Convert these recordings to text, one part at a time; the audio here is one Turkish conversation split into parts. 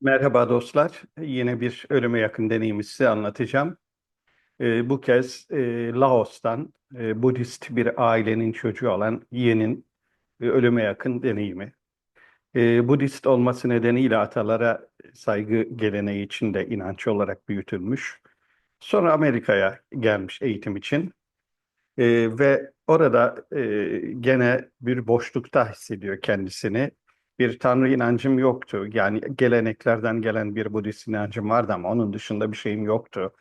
Merhaba dostlar. Yine bir ölüme yakın deneyimi size anlatacağım. Ee, bu kez e, Laos'tan e, Budist bir ailenin çocuğu olan yeğenin e, ölüme yakın deneyimi. E, Budist olması nedeniyle atalara saygı geleneği içinde inanç olarak büyütülmüş. Sonra Amerika'ya gelmiş eğitim için. E, ve orada e, gene bir boşlukta hissediyor kendisini bir tanrı inancım yoktu. Yani geleneklerden gelen bir Budist inancım vardı ama onun dışında bir şeyim yoktu.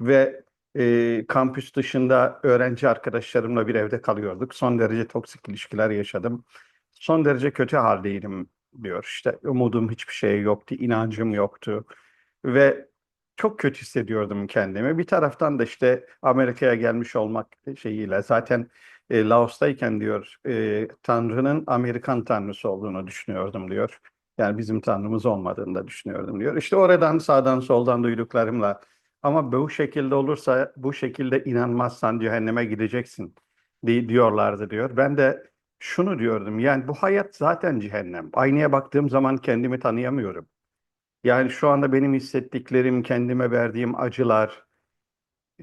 Ve e, kampüs dışında öğrenci arkadaşlarımla bir evde kalıyorduk. Son derece toksik ilişkiler yaşadım. Son derece kötü haldeydim diyor. İşte umudum hiçbir şeye yoktu, inancım yoktu. Ve çok kötü hissediyordum kendimi. Bir taraftan da işte Amerika'ya gelmiş olmak şeyiyle zaten e, Laos'tayken diyor e, Tanrı'nın Amerikan Tanrısı olduğunu düşünüyordum diyor. Yani bizim Tanrımız olmadığını da düşünüyordum diyor. İşte oradan sağdan soldan duyduklarımla ama bu şekilde olursa bu şekilde inanmazsan cehenneme gideceksin di- diyorlardı diyor. Ben de şunu diyordum yani bu hayat zaten cehennem. Aynaya baktığım zaman kendimi tanıyamıyorum. Yani şu anda benim hissettiklerim, kendime verdiğim acılar,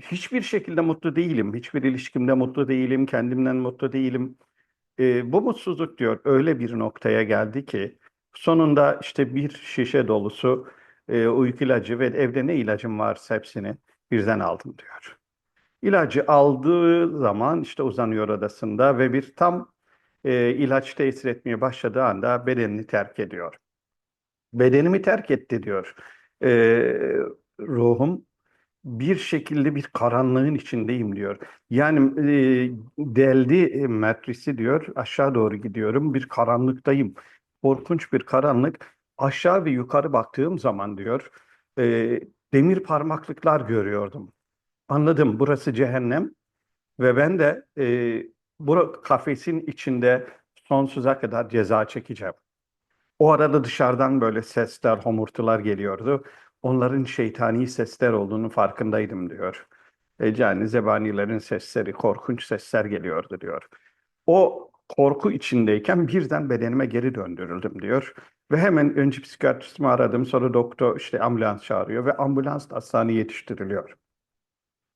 hiçbir şekilde mutlu değilim. Hiçbir ilişkimde mutlu değilim, kendimden mutlu değilim. Ee, bu mutsuzluk diyor öyle bir noktaya geldi ki sonunda işte bir şişe dolusu e, uyku ilacı ve evde ne ilacım varsa hepsini birden aldım diyor. İlacı aldığı zaman işte uzanıyor odasında ve bir tam e, ilaç tesir etmeye başladığı anda bedenini terk ediyor. Bedenimi terk etti diyor. E, ruhum bir şekilde bir karanlığın içindeyim diyor. Yani e, deldi e, metrisi diyor aşağı doğru gidiyorum bir karanlıktayım. Korkunç bir karanlık. Aşağı ve yukarı baktığım zaman diyor e, demir parmaklıklar görüyordum. Anladım burası cehennem ve ben de e, bu kafesin içinde sonsuza kadar ceza çekeceğim. O arada dışarıdan böyle sesler, homurtular geliyordu. Onların şeytani sesler olduğunu farkındaydım diyor. E, yani zebanilerin sesleri, korkunç sesler geliyordu diyor. O korku içindeyken birden bedenime geri döndürüldüm diyor. Ve hemen önce psikiyatristimi aradım, sonra doktor işte ambulans çağırıyor ve ambulans hastaneye yetiştiriliyor.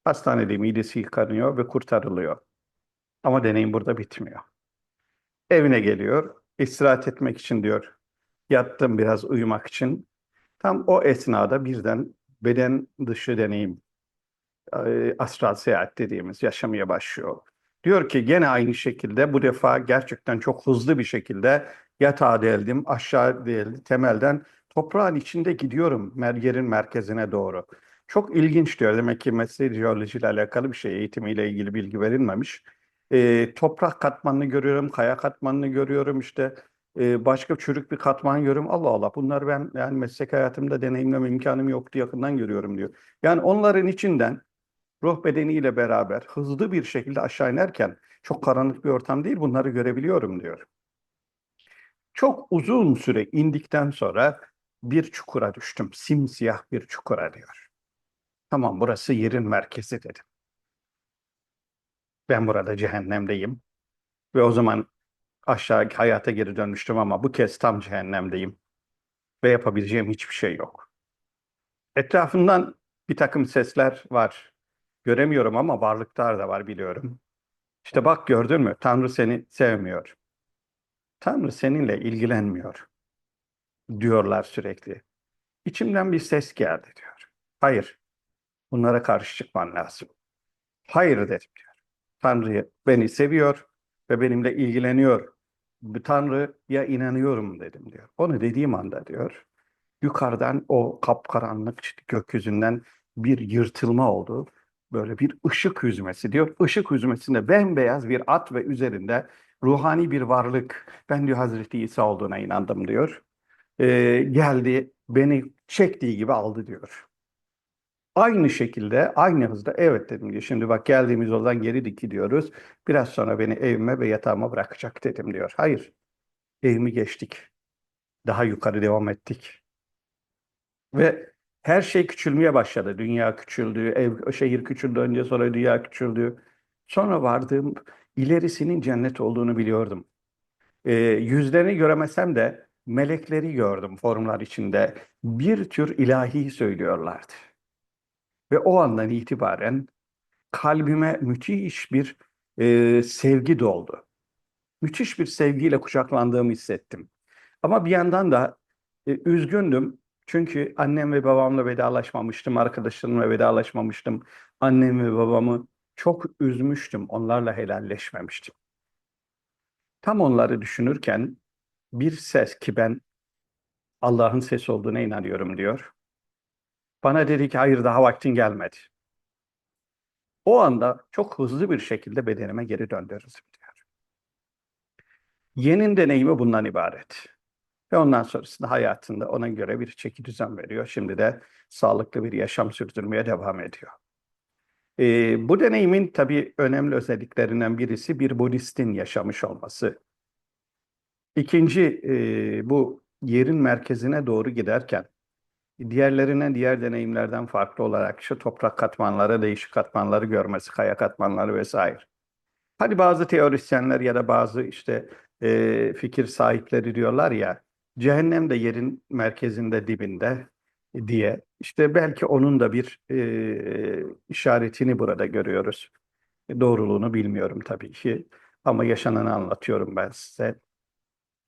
Hastanede midesi yıkanıyor ve kurtarılıyor. Ama deneyim burada bitmiyor. Evine geliyor, istirahat etmek için diyor. Yattım biraz uyumak için. Tam o esnada birden beden dışı deneyim, e, astral seyahat dediğimiz yaşamaya başlıyor. Diyor ki gene aynı şekilde bu defa gerçekten çok hızlı bir şekilde yatağa deldim, aşağı deldim, temelden toprağın içinde gidiyorum mer yerin merkezine doğru. Çok ilginç diyor. Demek ki mesleği jeolojiyle alakalı bir şey, eğitimiyle ilgili bilgi verilmemiş. E, toprak katmanını görüyorum, kaya katmanını görüyorum, işte e, başka çürük bir katman görüyorum. Allah Allah bunları ben yani meslek hayatımda deneyimleme imkanım yoktu yakından görüyorum diyor. Yani onların içinden ruh bedeniyle beraber hızlı bir şekilde aşağı inerken çok karanlık bir ortam değil bunları görebiliyorum diyor. Çok uzun süre indikten sonra bir çukura düştüm. Simsiyah bir çukura diyor. Tamam burası yerin merkezi dedim. Ben burada cehennemdeyim. Ve o zaman aşağı hayata geri dönmüştüm ama bu kez tam cehennemdeyim. Ve yapabileceğim hiçbir şey yok. Etrafından bir takım sesler var. Göremiyorum ama varlıklar da var biliyorum. İşte bak gördün mü? Tanrı seni sevmiyor. Tanrı seninle ilgilenmiyor. Diyorlar sürekli. İçimden bir ses geldi diyor. Hayır. Bunlara karşı çıkman lazım. Hayır dedim diyor. Tanrı beni seviyor ve benimle ilgileniyor. Tanrı'ya inanıyorum dedim diyor. Onu dediğim anda diyor. Yukarıdan o kapkaranlık gökyüzünden bir yırtılma oldu. Böyle bir ışık hüzmesi diyor. Işık hüzmesinde bembeyaz bir at ve üzerinde ruhani bir varlık. Ben diyor Hazreti İsa olduğuna inandım diyor. Ee, geldi beni çektiği gibi aldı diyor. Aynı şekilde, aynı hızda evet dedim diyor. Şimdi bak geldiğimiz yoldan geri gidiyoruz. Biraz sonra beni evime ve yatağıma bırakacak dedim diyor. Hayır, evimi geçtik. Daha yukarı devam ettik. Ve her şey küçülmeye başladı. Dünya küçüldü, ev, şehir küçüldü önce sonra dünya küçüldü. Sonra vardığım ilerisinin cennet olduğunu biliyordum. E, yüzlerini göremesem de melekleri gördüm formlar içinde. Bir tür ilahi söylüyorlardı. Ve o andan itibaren kalbime müthiş bir e, sevgi doldu. Müthiş bir sevgiyle kucaklandığımı hissettim. Ama bir yandan da e, üzgündüm. Çünkü annem ve babamla vedalaşmamıştım, arkadaşlarımla vedalaşmamıştım. Annem ve babamı çok üzmüştüm, onlarla helalleşmemiştim. Tam onları düşünürken bir ses ki ben Allah'ın sesi olduğuna inanıyorum diyor. Bana dedi ki hayır daha vaktin gelmedi. O anda çok hızlı bir şekilde bedenime geri döndürürüz diyor. Yenin deneyimi bundan ibaret. Ve ondan sonrasında hayatında ona göre bir çeki düzen veriyor. Şimdi de sağlıklı bir yaşam sürdürmeye devam ediyor. Ee, bu deneyimin tabii önemli özelliklerinden birisi bir Budistin yaşamış olması. İkinci, e, bu yerin merkezine doğru giderken diğerlerine diğer deneyimlerden farklı olarak işte toprak katmanları, değişik katmanları görmesi, kaya katmanları vesaire. Hadi bazı teorisyenler ya da bazı işte e, fikir sahipleri diyorlar ya cehennem de yerin merkezinde dibinde diye. İşte belki onun da bir e, işaretini burada görüyoruz. Doğruluğunu bilmiyorum tabii ki ama yaşananı anlatıyorum ben size.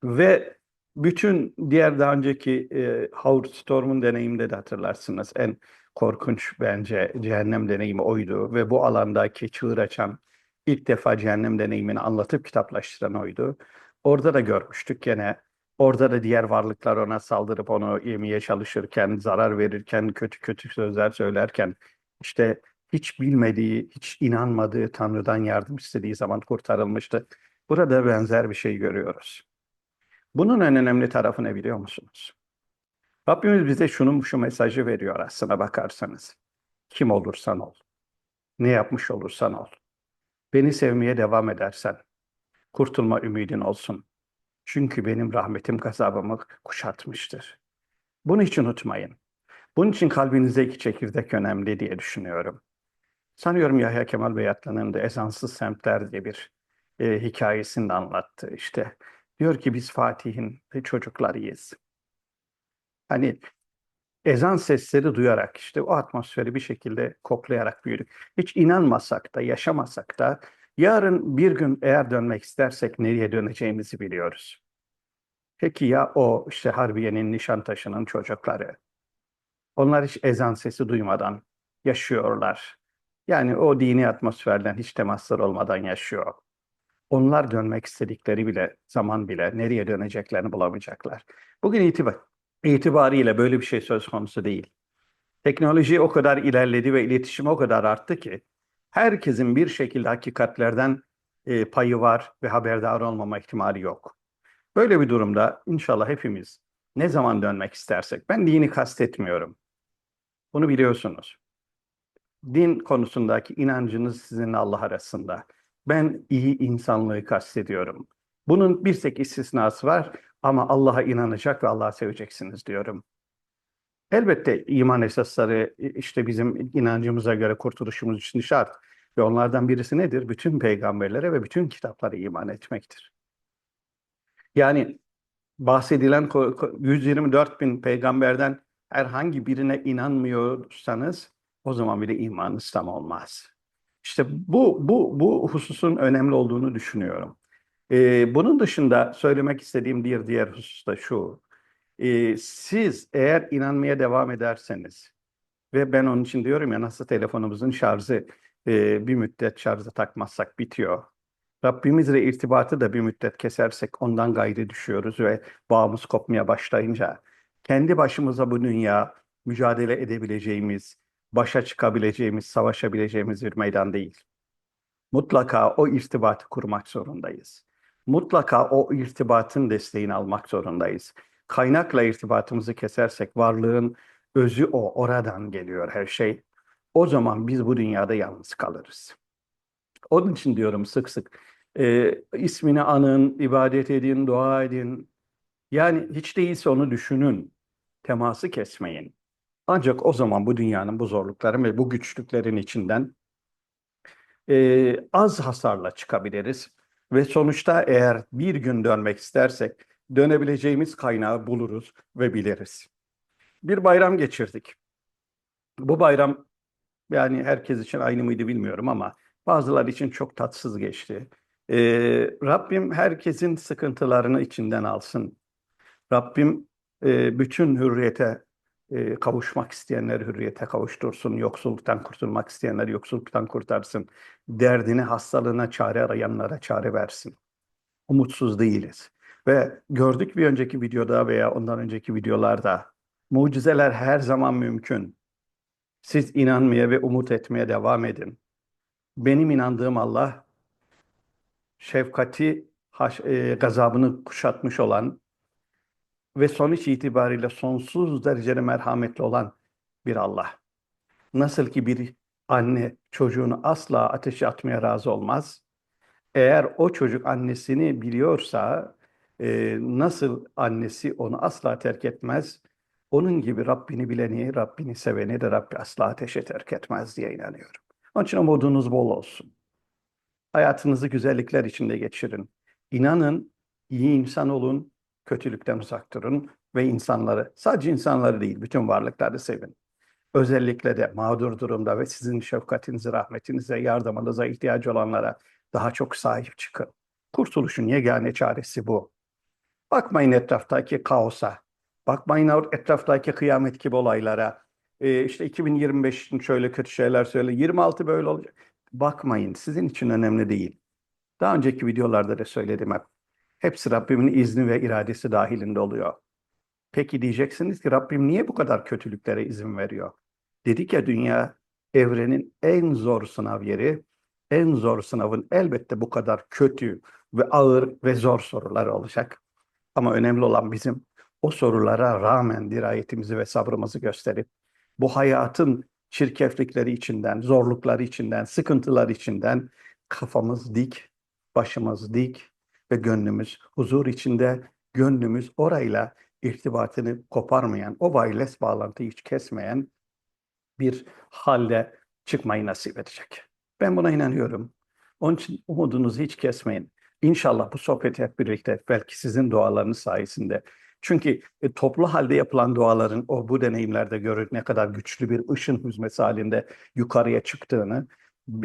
Ve bütün diğer daha önceki e, Howard Storm'un deneyiminde de hatırlarsınız. En korkunç bence cehennem deneyimi oydu ve bu alandaki çığır açan ilk defa cehennem deneyimini anlatıp kitaplaştıran oydu. Orada da görmüştük gene. Orada da diğer varlıklar ona saldırıp onu yemeye çalışırken, zarar verirken, kötü kötü sözler söylerken işte hiç bilmediği, hiç inanmadığı Tanrı'dan yardım istediği zaman kurtarılmıştı. Burada benzer bir şey görüyoruz. Bunun en önemli tarafı ne biliyor musunuz? Rabbimiz bize şunun şu mesajı veriyor aslına bakarsanız. Kim olursan ol, ne yapmış olursan ol. Beni sevmeye devam edersen, kurtulma ümidin olsun. Çünkü benim rahmetim gazabımı kuşatmıştır. Bunu hiç unutmayın. Bunun için kalbinizdeki çekirdek önemli diye düşünüyorum. Sanıyorum Yahya Kemal Beyatlı'nın da Ezansız Semtler diye bir e, hikayesini anlattı. İşte diyor ki biz Fatih'in çocuklarıyız. Hani ezan sesleri duyarak işte o atmosferi bir şekilde koklayarak büyüdük. Hiç inanmasak da, yaşamasak da yarın bir gün eğer dönmek istersek nereye döneceğimizi biliyoruz. Peki ya o işte Harbiye'nin, Nişantaşı'nın çocukları? Onlar hiç ezan sesi duymadan yaşıyorlar. Yani o dini atmosferden hiç temaslar olmadan yaşıyor. Onlar dönmek istedikleri bile zaman bile nereye döneceklerini bulamayacaklar. Bugün itibar, itibariyle böyle bir şey söz konusu değil. Teknoloji o kadar ilerledi ve iletişim o kadar arttı ki herkesin bir şekilde hakikatlerden e, payı var ve haberdar olmama ihtimali yok. Böyle bir durumda inşallah hepimiz ne zaman dönmek istersek, ben dini kastetmiyorum. Bunu biliyorsunuz. Din konusundaki inancınız sizinle Allah arasında. Ben iyi insanlığı kastediyorum. Bunun bir tek istisnası var ama Allah'a inanacak ve Allah'ı seveceksiniz diyorum. Elbette iman esasları işte bizim inancımıza göre kurtuluşumuz için şart. Ve onlardan birisi nedir? Bütün peygamberlere ve bütün kitaplara iman etmektir. Yani bahsedilen 124 bin peygamberden herhangi birine inanmıyorsanız o zaman bile imanınız tam olmaz. İşte bu, bu, bu hususun önemli olduğunu düşünüyorum. Ee, bunun dışında söylemek istediğim bir diğer husus da şu. Ee, siz eğer inanmaya devam ederseniz ve ben onun için diyorum ya nasıl telefonumuzun şarjı e, bir müddet şarja takmazsak bitiyor. Rabbimizle irtibatı da bir müddet kesersek ondan gayrı düşüyoruz ve bağımız kopmaya başlayınca kendi başımıza bu dünya mücadele edebileceğimiz, başa çıkabileceğimiz, savaşabileceğimiz bir meydan değil. Mutlaka o irtibatı kurmak zorundayız. Mutlaka o irtibatın desteğini almak zorundayız. Kaynakla irtibatımızı kesersek varlığın özü o, oradan geliyor her şey. O zaman biz bu dünyada yalnız kalırız. Onun için diyorum sık sık e, ismini anın, ibadet edin, dua edin. Yani hiç değilse onu düşünün. Teması kesmeyin. Ancak o zaman bu dünyanın bu zorlukları ve bu güçlüklerin içinden e, az hasarla çıkabiliriz. Ve sonuçta eğer bir gün dönmek istersek dönebileceğimiz kaynağı buluruz ve biliriz. Bir bayram geçirdik. Bu bayram yani herkes için aynı mıydı bilmiyorum ama bazıları için çok tatsız geçti. Ee, Rabbim herkesin sıkıntılarını içinden alsın. Rabbim e, bütün hürriyete e, kavuşmak isteyenleri hürriyete kavuştursun. Yoksulluktan kurtulmak isteyenleri yoksulluktan kurtarsın. Derdine, hastalığına çare arayanlara çare versin. Umutsuz değiliz. Ve gördük bir önceki videoda veya ondan önceki videolarda mucizeler her zaman mümkün. Siz inanmaya ve umut etmeye devam edin. Benim inandığım Allah şefkati, haş, e, gazabını kuşatmış olan ve sonuç itibariyle sonsuz derecede merhametli olan bir Allah. Nasıl ki bir anne çocuğunu asla ateşe atmaya razı olmaz. Eğer o çocuk annesini biliyorsa e, nasıl annesi onu asla terk etmez. Onun gibi Rabbini bileni, Rabbini seveni de Rabbi asla ateşe terk etmez diye inanıyorum. Onun için umudunuz bol olsun. Hayatınızı güzellikler içinde geçirin. İnanın, iyi insan olun, kötülükten uzak durun ve insanları, sadece insanları değil, bütün varlıkları sevin. Özellikle de mağdur durumda ve sizin şefkatinize, rahmetinize, yardımınıza ihtiyacı olanlara daha çok sahip çıkın. Kurtuluşun yegane çaresi bu. Bakmayın etraftaki kaosa. Bakmayın etraftaki kıyamet gibi olaylara. Ee, işte 2025'in şöyle kötü şeyler söyle. 26 böyle olacak. Bakmayın. Sizin için önemli değil. Daha önceki videolarda da söyledim hep. Hepsi Rabbimin izni ve iradesi dahilinde oluyor. Peki diyeceksiniz ki Rabbim niye bu kadar kötülüklere izin veriyor? Dedik ya dünya evrenin en zor sınav yeri. En zor sınavın elbette bu kadar kötü ve ağır ve zor sorular olacak. Ama önemli olan bizim o sorulara rağmen dirayetimizi ve sabrımızı gösterip bu hayatın çirkeflikleri içinden, zorlukları içinden, sıkıntılar içinden kafamız dik, başımız dik ve gönlümüz huzur içinde, gönlümüz orayla irtibatını koparmayan, o wireless bağlantıyı hiç kesmeyen bir halde çıkmayı nasip edecek. Ben buna inanıyorum. Onun için umudunuzu hiç kesmeyin. İnşallah bu sohbeti hep birlikte belki sizin dualarınız sayesinde. Çünkü e, toplu halde yapılan duaların o bu deneyimlerde görür ne kadar güçlü bir ışın hüzmesi halinde yukarıya çıktığını,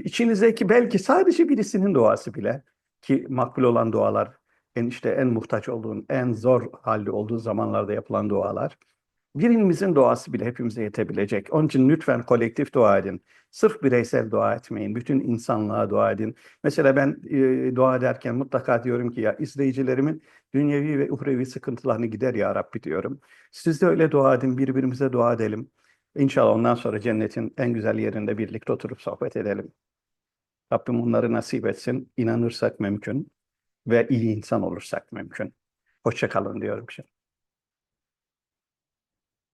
içinizdeki belki sadece birisinin duası bile ki makbul olan dualar en işte en muhtaç olduğun, en zor halde olduğu zamanlarda yapılan dualar birimizin duası bile hepimize yetebilecek. Onun için lütfen kolektif dua edin. Sırf bireysel dua etmeyin. Bütün insanlığa dua edin. Mesela ben e, dua ederken mutlaka diyorum ki ya izleyicilerimin dünyevi ve uhrevi sıkıntılarını gider ya Rabbi diyorum. Siz de öyle dua edin. Birbirimize dua edelim. İnşallah ondan sonra cennetin en güzel yerinde birlikte oturup sohbet edelim. Rabbim onları nasip etsin. İnanırsak mümkün ve iyi insan olursak mümkün. Hoşçakalın diyorum şimdi.